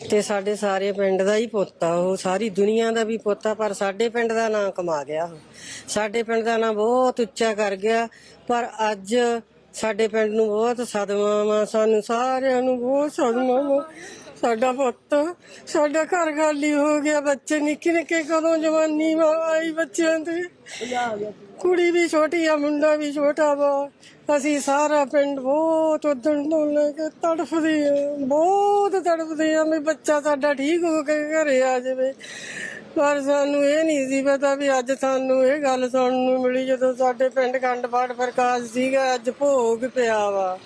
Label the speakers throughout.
Speaker 1: ਤੇ ਸਾਡੇ ਸਾਰੇ ਪਿੰਡ ਦਾ ਹੀ ਪੁੱਤ ਆ, ਉਹ ਸਾਰੀ ਦੁਨੀਆ ਦਾ ਵੀ ਪੁੱਤ ਆ, ਪਰ ਸਾਡੇ ਪਿੰਡ ਦਾ ਨਾਂ ਕਮਾ ਗਿਆ। ਉਹ ਸਾਡੇ ਪਿੰਡ ਦਾ ਨਾਂ ਬਹੁਤ ਉੱਚਾ ਕਰ ਗਿਆ, ਪਰ ਅੱਜ ਸਾਡੇ ਪਿੰਡ ਨੂੰ ਬਹੁਤ ਸਦਮਾ ਵਾ ਸਾਨੂੰ, ਸਾਰਿਆਂ ਨੂੰ ਬਹੁਤ ਸਦਮਾ ਵਾ ਸਾਡਾ ਪੁੱਤ, ਸਾਡਾ ਘਰ ਖਾਲੀ ਹੋ ਗਿਆ, ਬੱਚੇ ਨਿੱਕੇ ਨਿੱਕੇ ਕਦੋਂ ਜਵਾਨੀ ਵਾ ਆਈ ਬੱਚਿਆਂ ਤੇ। ਕੁੜੀ ਵੀ ਛੋਟੀ ਆ, ਮੁੰਡਾ ਵੀ ਛੋਟਾ ਵਾ। ਅਸੀਂ ਸਾਰਾ ਪਿੰਡ ਬਹੁਤ ਉਦਣ ਤੋਂ ਲੈ ਕੇ ਤੜਫਦੇ ਆ, ਬਹੁਤ ਤੜਫਦੇ ਆ ਵੀ ਬੱਚਾ ਸਾਡਾ ਠੀਕ ਹੋ ਕੇ ਘਰੇ ਆ ਜਾਵੇ। ਪਰ ਸਾਨੂੰ ਇਹ ਨਹੀਂ ਸੀ ਪਤਾ ਵੀ ਅੱਜ ਸਾਨੂੰ ਇਹ ਗੱਲ ਸੁਣਨ ਨੂੰ ਮਿਲੀ ਜਦੋਂ ਸਾਡੇ ਪਿੰਡ ਖੰਡ ਪਾਠ ਪ੍ਰਕਾਸ਼ ਸੀਗਾ, ਅੱਜ ਭੋਗ ਪਿਆ ਵਾ।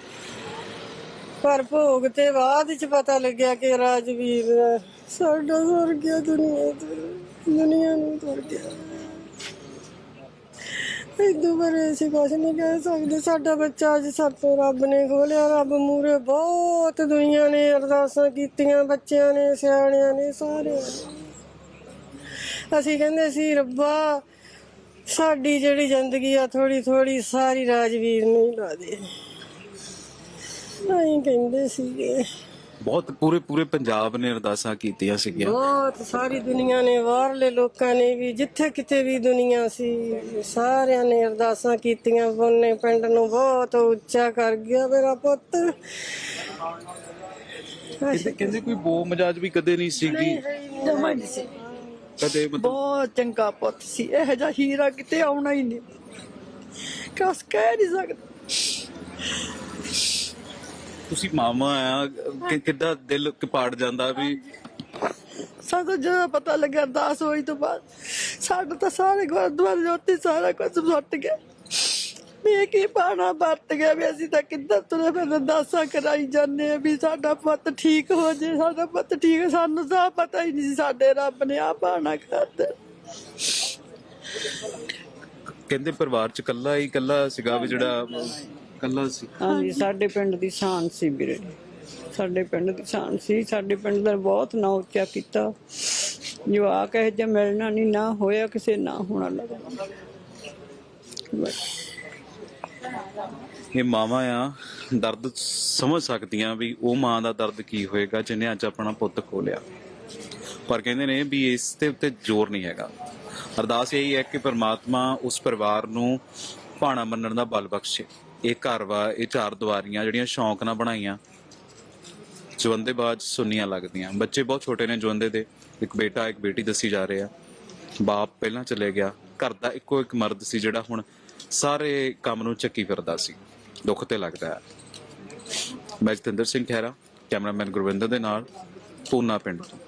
Speaker 1: ਪਰ ਭੋਗ ਤੇ ਬਾਅਦ ਚ ਪਤਾ ਲੱਗਿਆ ਕਿ ਰਾਜਵੀਰ ਸਾਡਾ ਤੁਰ ਗਿਆ, ਦੁਨੀਆ ਤੋਂ, ਦੁਨੀਆ ਨੂੰ ਤੁਰ ਗਿਆ। ਇਦੋਂ ਬਾਰੇ ਅਸੀਂ ਕੁਝ ਨਹੀਂ ਕਹਿ ਸਕਦੇ। ਸਾਡਾ ਬੱਚਾ ਅੱਜ ਸਾਤੋਂ ਰੱਬ ਨੇ ਖੋਲਿਆ, ਰੱਬ ਮੂਰੇ ਬਹੁਤ ਦੁਨੀਆ ਨੇ ਅਰਦਾਸਾਂ ਕੀਤੀਆਂ, ਬੱਚਿਆਂ ਨੇ, ਸਿਆਣਿਆਂ ਨੇ, ਸਾਰਿਆਂ ਨੇ। ਅਸੀਂ ਕਹਿੰਦੇ ਸੀ ਰੱਬਾ ਸਾਡੀ ਜਿਹੜੀ ਜ਼ਿੰਦਗੀ ਆ ਥੋੜੀ ਥੋੜੀ ਸਾਰੀ ਰਾਜਵੀਰ ਨੂੰ ਹੀ ਲਾ ਦੇ। ਅਸੀਂ ਕਹਿੰਦੇ ਸੀਗੇ।
Speaker 2: ਬਹੁਤ ਪੂਰੇ ਪੂਰੇ ਪੰਜਾਬ ਨੇ ਅਰਦਾਸਾਂ ਕੀਤੀਆਂ ਸੀਗੀਆਂ।
Speaker 1: ਬਹੁਤ ਸਾਰੀ ਦੁਨੀਆ ਨੇ ਬਾਹਰਲੇ ਲੋਕਾਂ ਨੇ ਵੀ ਜਿੱਥੇ ਕਿਤੇ ਵੀ ਦੁਨੀਆ ਸੀ ਸਾਰਿਆਂ ਨੇ ਅਰਦਾਸਾਂ ਕੀਤੀਆਂ। ਬੋਨੇ ਪਿੰਡ ਨੂੰ ਬਹੁਤ ਉੱਚਾ ਕਰ ਗਿਆ ਮੇਰਾ ਪੁੱਤ।
Speaker 2: ਕਹਿੰਦੇ ਕੋਈ ਬੋ ਮਜਾਜ ਵੀ ਕਦੇ ਨਹੀਂ ਸੀਗੀ।
Speaker 3: ਜਮਾ ਨਹੀਂ ਸੀ।
Speaker 2: ਕਦੇ ਮਤਲਬ
Speaker 3: ਬਹੁਤ ਚੰਗਾ ਪੁੱਤ ਸੀ ਇਹ ਜਿਹਾ ਹੀਰਾ ਕਿਤੇ ਆਉਣਾ ਹੀ ਨਹੀਂ। ਕਸ ਕਹਿ ਨਹੀਂ ਸਕਦਾ।
Speaker 2: ਤੁਸੀਂ ਮਾਮਾ ਆ ਕਿ ਕਿੱਦਾਂ ਦਿਲ ਕਪਾੜ ਜਾਂਦਾ ਵੀ
Speaker 3: ਸਾਨੂੰ ਜਦੋਂ ਪਤਾ ਲੱਗਿਆ ਅਰਦਾਸ ਹੋਈ ਤੋਂ ਬਾਅਦ ਸਾਡਾ ਤਾਂ ਸਾਰੇ ਗੁਰਦੁਆਰੇ ਜੋਤੀ ਸਾਰਾ ਕੁਝ ਸੁੱਟ ਗਿਆ ਵੀ ਕੀ ਪਾਣਾ? ਵਰਤ ਗਿਆ ਵੀ ਅਸੀਂ ਤਾਂ ਕਿੱਦਾਂ ਤੁਰੇ ਫਿਰ ਅਰਦਾਸਾਂ ਕਰਾਈ ਜਾਂਦੇ ਆ ਵੀ ਸਾਡਾ ਪੁੱਤ ਠੀਕ ਹੋ ਜੇ ਸਾਡਾ ਪੁੱਤ ਠੀਕ ਸਾਨੂੰ ਤਾਂ ਪਤਾ ਹੀ ਨਹੀਂ ਸੀ ਸਾਡੇ ਰੱਬ ਨੇ ਆ ਪਾਣਾ ਕਰਦਾ
Speaker 2: ਕਹਿੰਦੇ ਪਰਿਵਾਰ ਚ ਕੱਲਾ ਹੀ ਕੱਲਾ ਸੀਗਾ ਵੀ ਜਿਹੜਾ ਕੱਲਾ ਸੀ।
Speaker 3: ਹਾਂਜੀ ਸਾਡੇ ਪਿੰਡ ਦੀ ਸ਼ਾਨ ਸੀ ਵੀਰੇ। ਸਾਡੇ ਪਿੰਡ ਦੀ ਸ਼ਾਨ ਸੀ। ਸਾਡੇ ਪਿੰਡ ਦਾ ਬਹੁਤ ਨਾਂ ਉੱਚਾ ਕੀਤਾ। ਜੋ ਆ ਕਹੇ ਜੇ ਮਿਲਣਾ ਨਹੀਂ ਨਾ ਹੋਇਆ ਕਿਸੇ ਨਾ ਹੋਣਾ ਲੱਗਦਾ। ਬਸ।
Speaker 2: ਇਹ ਮਾਵਾ ਆ, ਦਰਦ ਸਮਝ ਸਕਦੀਆਂ ਵੀ ਉਹ ਮਾਂ ਦਾ ਦਰਦ ਕੀ ਹੋਏਗਾ ਜਿਹਨੇ ਅੱਜ ਆਪਣਾ ਪੁੱਤ ਖੋਲਿਆ। ਪਰ ਕਹਿੰਦੇ ਨੇ ਵੀ ਇਸ ਦੇ ਉੱਤੇ ਜ਼ੋਰ ਨਹੀਂ ਹੈਗਾ। ਅਰਦਾਸ ਇਹੀ ਹੈ ਕਿ ਪ੍ਰਮਾਤਮਾ ਉਸ ਪਰਿਵਾਰ ਨੂੰ ਭਾਣਾ ਮੰਨਣ ਦਾ ਬਲ ਬਖਸ਼ੇ। ਇਹ ਘਰ ਵਾ, ਇਹ ਚਾਰ ਦੀਵਾਰੀਆਂ ਜਿਹੜੀਆਂ ਸ਼ੌਂਕ ਨਾਲ ਬਣਾਈਆਂ, ਜਵੰਦੇ ਬਾਜ ਸੁਨੀਆਂ ਲੱਗਦੀਆਂ। ਬੱਚੇ ਬਹੁਤ ਛੋਟੇ ਨੇ ਜਵੰਦੇ ਦੇ। ਇੱਕ ਬੇਟਾ, ਇੱਕ ਬੇਟੀ ਦੱਸੀ ਜਾ ਰਹੇ ਆ। ਬਾਪ ਪਹਿਲਾਂ ਚਲੇ ਗਿਆ। ਘਰ ਦਾ ਇੱਕੋ ਇੱਕ ਮਰਦ ਸੀ ਜਿਹੜਾ ਹੁਣ ਸਾਰੇ ਕੰਮ ਨੂੰ ਚੱਕੀ ਫਿਰਦਾ ਸੀ। ਦੁੱਖ ਤੇ ਲੱਗਦਾ ਹੈ। ਮੈਂ ਜਤਿੰਦਰ ਸਿੰਘ ਖਹਿਰਾ, ਕੈਮਰਾਮੈਨ ਗੁਰਵਿੰਦਰ ਦੇ ਨਾਲ, ਪੂਨਾ ਪਿੰਡ ਤੋਂ।